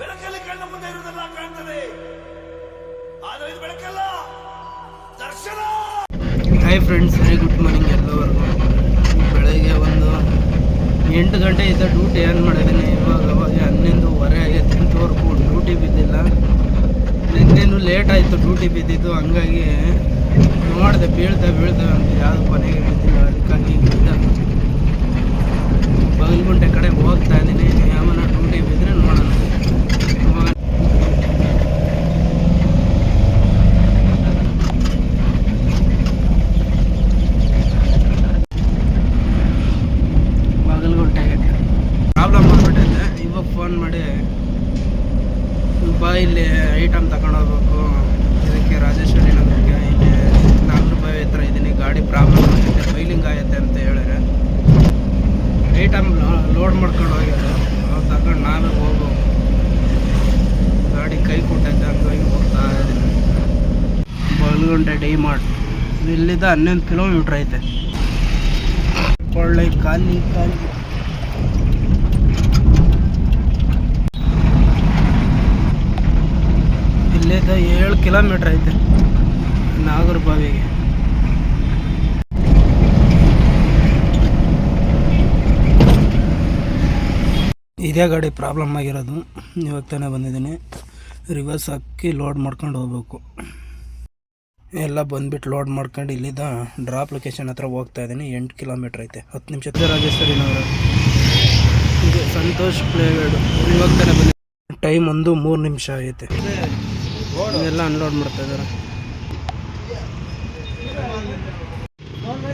ಬೆಳಕಲ್ಲಿ ಕಣ್ಣ ಮುಂದೆ ಇರುವುದೆಲ್ಲ ಕಾಣ್ತದೆ. ಆದರೆ ಇದು ಬೆಳಕಲ್ಲ, ದರ್ಶನ! Hi friends very good morning ಎಲ್ಲರಿಗೂ. ಬೆಳಗ್ಗೆ ಒಂದು ಎಂಟು ಗಂಟೆ ಇದ್ದ ಡ್ಯೂಟಿ ಏನು ಮಾಡಿದ್ದೀನಿ, ಇವಾಗ ಅವಾಗ ಹನ್ನೊಂದುವರೆ ಆಗೈತೆ ಎಂಟುವರೆಗೂ ಡ್ಯೂಟಿ ಬಿದ್ದಿಲ್ಲ. ನಿನ್ನೇನು ಲೇಟ್ ಆಯಿತು ಡ್ಯೂಟಿ ಬಿದ್ದಿದ್ದು. ಹಂಗಾಗಿ ನೋಡಿದೆ, ಬೀಳ್ದೆ ಬೀಳ್ದೆ ಅಂತ ಯಾವುದು ಕೊನೆಗೆ ಬಿದ್ದಿಲ್ಲ ಅದಕ್ಕಾಗಿ ಬಗಲ್ಗುಂಟೆ ಕಡೆ ಹೋಗ್ತಾ ಇದ್ದೀನಿ ಯಾವನ ಡ್ಯೂಟಿ ಬಿದ್ದರೆ ನೋಡೋಣ ಹೋಗೋಣ. ಬಾಗಲಗುಂಟೆ ಪ್ರಾಬ್ಲಮ್ ಆಗ್ಬಿಟ್ಟೈತೆ ಇವಾಗ ಫೋನ್ ಮಾಡಿ, ಬಾ ಇಲ್ಲಿ ಐಟಮ್ ತಗೊಂಡೋಗ್ಬೇಕು ಇದಕ್ಕೆ ರಾಜೇಶ್ವರಿ ನಗರಕ್ಕೆ ಇಲ್ಲಿ ನಾಲ್ಕು ರೂಪಾಯಿ ಹತ್ರ ಇದ್ದೀನಿ, ಗಾಡಿ ಪ್ರಾಬ್ಲಮ್ ಆಗುತ್ತೆ ಫೈಲಿಂಗ್ ಆಗುತ್ತೆ ಅಂತ ಹೇಳಿದ್ರೆ ಐಟಮ್ ಲೋಡ್ ಮಾಡ್ಕೊಂಡು ಹೋಗ್ಯಾರ ಅವ್ರು ತಗೊಂಡು ನಾವೇ ಹೋಗು. ಗಾಡಿ ಕೈ ಕೊಟ್ಟೈತೆ, ಹಂಗಾಗಿ ಹೋಗ್ತಾ ಇದ್ದೀನಿ. ಬಾಗಲಗುಂಟೆ ಡಿ ಮಾರ್ಟ್ ಇಲ್ಲಿದ್ದ ಹನ್ನೊಂದು ಕಿಲೋಮೀಟ್ರ್ ಐತೆ. ಒಳ್ಳೆ ಖಾಲಿ ಖಾಲಿ. ಇಲ್ಲಿಂದ ಏಳು ಕಿಲೋಮೀಟ್ರ್ ಐತೆ ನಾಗರಬಾವಿಗೆ ಇದೇ ಗಾಡಿ ಪ್ರಾಬ್ಲಮ್ ಆಗಿರೋದು. ಇವಾಗ ತಾನೇ ಬಂದಿದ್ದೀನಿ. ರಿವರ್ಸ್ ಹಾಕಿ ಲೋಡ್ ಮಾಡ್ಕೊಂಡು ಹೋಗ್ಬೇಕು. ಎಲ್ಲ ಬಂದ್ಬಿಟ್ಟು ಲೋಡ್ ಮಾಡ್ಕೊಂಡು ಇಲ್ಲಿಂದ ಡ್ರಾಪ್ ಲೊಕೇಶನ್ ಹತ್ರ ಹೋಗ್ತಾ ಇದ್ದೀನಿ. ಎಂಟು ಕಿಲೋಮೀಟ್ರ್ ಐತೆ. ಹತ್ತು ನಿಮಿಷ ರಾಜೇಶ್ವರಿನವರು ಇದು ಸಂತೋಷ್ ಪ್ಲೇವೇಡು ಇವಾಗ ತಾನೇ ಬಂದಿದ್ದೀನಿ. ಟೈಮ್ ಒಂದು ಮೂರು ನಿಮಿಷ ಐತೆ. ಎಲ್ಲ ಅನ್ಲೋಡ್ ಮಾಡ್ತಾ ಇದಾರೆ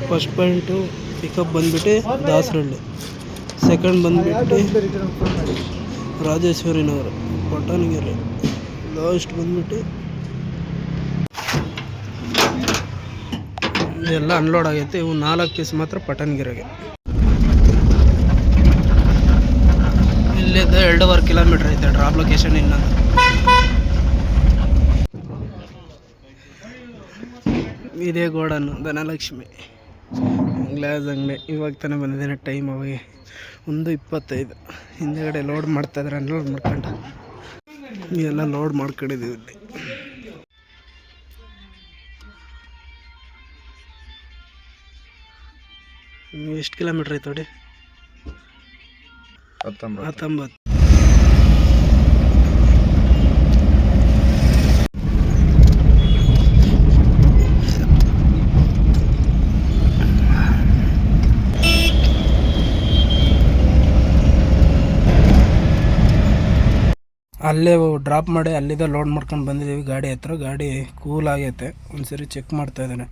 ಫಸ್ಟ್ ಪಾಯಿಂಟು ಪಿಕಪ್ ಬಂದ್ಬಿಟ್ಟು ದಾಸರಳ್ಳಿ ಸೆಕೆಂಡ್ ಬಂದ್ಬಿಟ್ಟು ರಾಜೇಶ್ವರಿನವರು, ಪಟ್ಟಣಗೆರೆ. ಲಾಸ್ಟ್ ಬಂದ್ಬಿಟ್ಟು ಎಲ್ಲ ಅನ್ಲೋಡ್ ಆಗೈತೆ. ಇವು ನಾಲ್ಕು ಪೀಸ್ ಮಾತ್ರ ಪಟ್ಟಣಗೆರೆಗೆ. ಇಲ್ಲಿಂದ ಎರಡೂವರೆ ಕಿಲೋಮೀಟ್ರ್ ಐತೆ. ಡ್ರಾಪ್ ಲೊಕೇಶನ್ ಇನ್ನೊಂದು. ಇದೇ ಗೋಡನ್ನು ಧನಲಕ್ಷ್ಮಿ. ಗ್ಲಾಸ್ ಅಂಗಡಿ. ಇವಾಗ ತಾನೇ ಬಂದಿದ್ದೇನೆ ಟೈಮ್ ಅವಾಗೆ ಒಂದು ಇಪ್ಪತ್ತೈದು. ಹಿಂದೆಗಡೆ ಲೋಡ್ ಮಾಡ್ತಾಯಿದ್ರೆ ಅನ್ಲೋಡ್ ಮಾಡ್ಕೊಂಡು. ಎಲ್ಲ ಲೋಡ್ ಮಾಡ್ಕೊಂಡಿದ್ದೀವಿ ಇಲ್ಲಿ. ಎಷ್ಟು ಕಿಲೋಮೀಟ್ರ್ ಐತೆ ನೋಡಿ? ಹತ್ತೊಂಬತ್ತು. ಅಲ್ಲೇ ಡ್ರಾಪ್ ಮಾಡಿ ಅಲ್ಲಿಂದ ಲೋಡ್ ಮಾಡ್ಕೊಂಡು ಬಂದಿದ್ದೀವಿ ಗಾಡಿ ಹತ್ರ. ಗಾಡಿ ಕೂಲ್ ಆಗೈತೆ. ಒಂದ್ಸರಿ ಚೆಕ್ ಮಾಡ್ತಾ ಇದ್ದಾನೆ.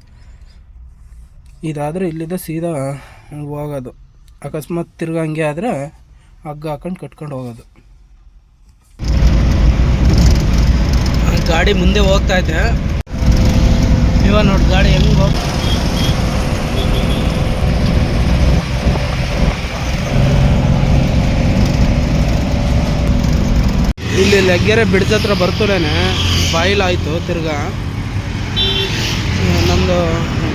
ಇದಾದರೆ ಇಲ್ಲಿದ್ದ ಸೀದಾ ಹೋಗೋದು. ಅಕಸ್ಮಾತ್ ತಿರ್ಗಾ ಹಂಗೆ ಆದರೆ ಹಗ್ಗ ಹಾಕೊಂಡು ಕಟ್ಕೊಂಡು ಹೋಗೋದು. ಗಾಡಿ ಮುಂದೆ ಹೋಗ್ತಾ ಇದ್ದೆ. ಇವಾಗ ನೋಡಿ ಗಾಡಿ ಹೆಂಗೆ ಹೋಗ್ ಇಲ್ಲಿ ಲೆಗ್ಗೆರೆ ಬಿಡ್ಜ್ ಹತ್ರ ಬರ್ತಲೇನೆ ಬಾಯಿಲಾಯಿತು ತಿರ್ಗಾ. ನಮ್ಮದು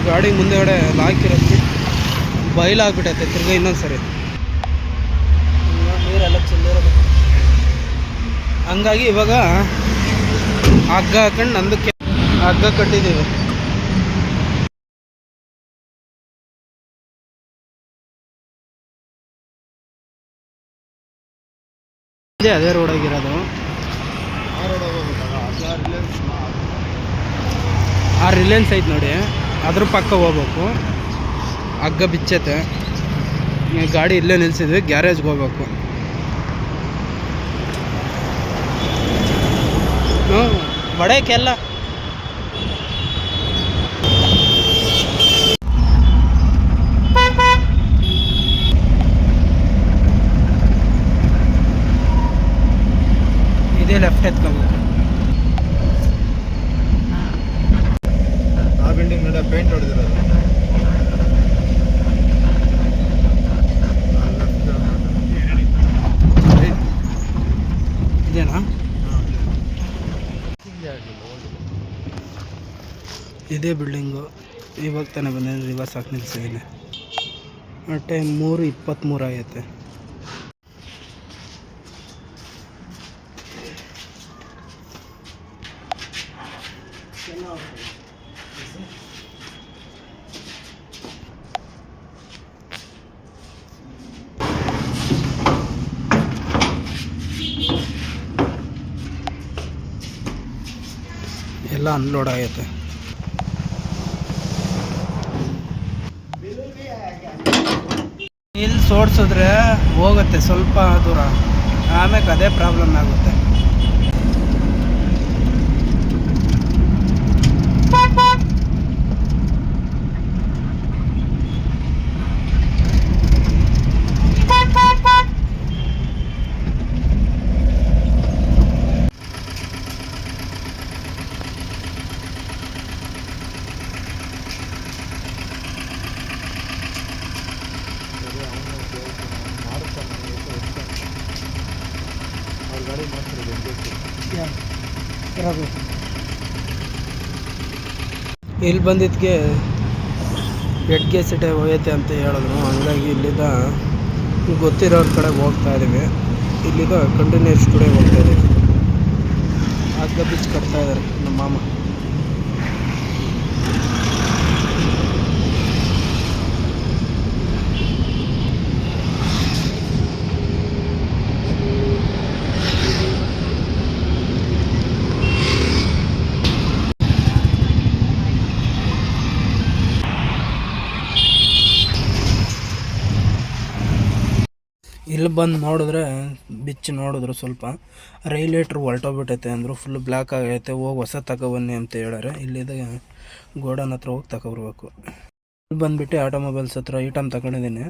ಗಾಡಿ ಮುಂದೆಗಡೆ ಲಾಕಿರುತ್ತೆ ಬಯಲಾಗ್ಬಿಟ್ಟೈತೆ ತಿರ್ಗಾ ಇನ್ನೊಂದು ಸರಿ ನೀರೆಲ್ಲ ಚೆಲ್ಲಿರೋದು ಹಂಗಾಗಿ ಇವಾಗ ಹಗ್ಗ ಹಾಕೊಂಡು ನಂದಕ್ಕೆ ಹಗ್ಗ ಕಟ್ಟಿದ್ದೀವಿ ಅದೇ ರೋಡ್ ಆಗಿರೋದು ಆ ರಿಲಯನ್ಸ್ ಐತೆ ನೋಡಿ. ಅದ್ರ ಪಕ್ಕ ಹೋಗ್ಬೇಕು. ಹಗ್ಗ ಬಿಚ್ಚತೆ ಗಾಡಿ ಇಲ್ಲೇ ನಿಲ್ಸಿದ್ವಿ, ಗ್ಯಾರೇಜ್ಗೆ ಹೋಗ್ಬೇಕು. ಹ್ಞೂ ಬಡಕ್ಕೆಲ್ಲ ಇಂದ ಪೇಂಟ್ ಹೊಡೆದಿರೋದು. ಇದೇನಾ? ಇದೇ ಬಿಲ್ಡಿಂಗು. ಇವಾಗ ತಾನೇ ಬಂದಿದ್ದೀನಿ ರಿವರ್ಸ್ ಹಾಕಿ ನಿಲ್ಸಿದ್ದೀನಿ ಟೈಮ್ ಮೂರು ಇಪ್ಪತ್ತ್ಮೂರು ಆಗೈತೆ. Thank you. ಎಲ್ಲ ಅನ್ಲೋಡ್ ಆಗೈತೆ. ಇಲ್ಲಿ ಸೋಡ್ಸಿದ್ರೆ ಹೋಗುತ್ತೆ ಸ್ವಲ್ಪ ದೂರ. ಆಮೇಲೆ ಅದೇ ಪ್ರಾಬ್ಲಮ್ ಆಗುತ್ತೆ. ಇಲ್ಲಿ ಬಂದಿದ್ದಕ್ಕೆ ಎಡ್ಗೆ ಸಿಟೆ ಹೋಯ್ತೆ ಅಂತ ಹೇಳಿದ್ರು. ಹಂಗಾಗಿ ಇಲ್ಲಿಂದ ಗೊತ್ತಿರೋರ ಕಡೆ ಹೋಗ್ತಾ ಇದ್ದೀವಿ. ಇಲ್ಲಿಂದ ಕಂಟಿನ್ಯೂಸ್ ಕೂಡ ಹೋಗ್ತಾ ಇದ್ದೀವಿ. ಆಗ ಬೀಚ್ ಕಟ್ತಾ ಇದ್ದಾರೆ ನಮ್ಮ ಮಾಮ. ಇಲ್ಲಿ ಬಂದು ನೋಡಿದ್ರೆ, ಬಿಚ್ಚಿ ನೋಡಿದ್ರು ಸ್ವಲ್ಪ. ರೈಲೇಟ್ರ್ ಹೊರಟೋಗ್ಬಿಟ್ಟೈತೆ ಅಂದರು ಫುಲ್ ಬ್ಲ್ಯಾಕ್ ಆಗೈತೆ. ಹೋಗಿ ಹೊಸ ತಗೊಬನ್ನಿ ಅಂತ ಹೇಳಾರೆ ಇಲ್ಲಿದೆ ಗೋಡನ್ ಹತ್ರ ಹೋಗಿ ತಗೊಬರ್ಬೇಕು ಇಲ್ಲಿ ಬಂದುಬಿಟ್ಟು ಆಟೋಮೊಬೈಲ್ಸ್ ಹತ್ರ ಐಟಮ್ ತಗೊಂಡಿದ್ದೀನಿ.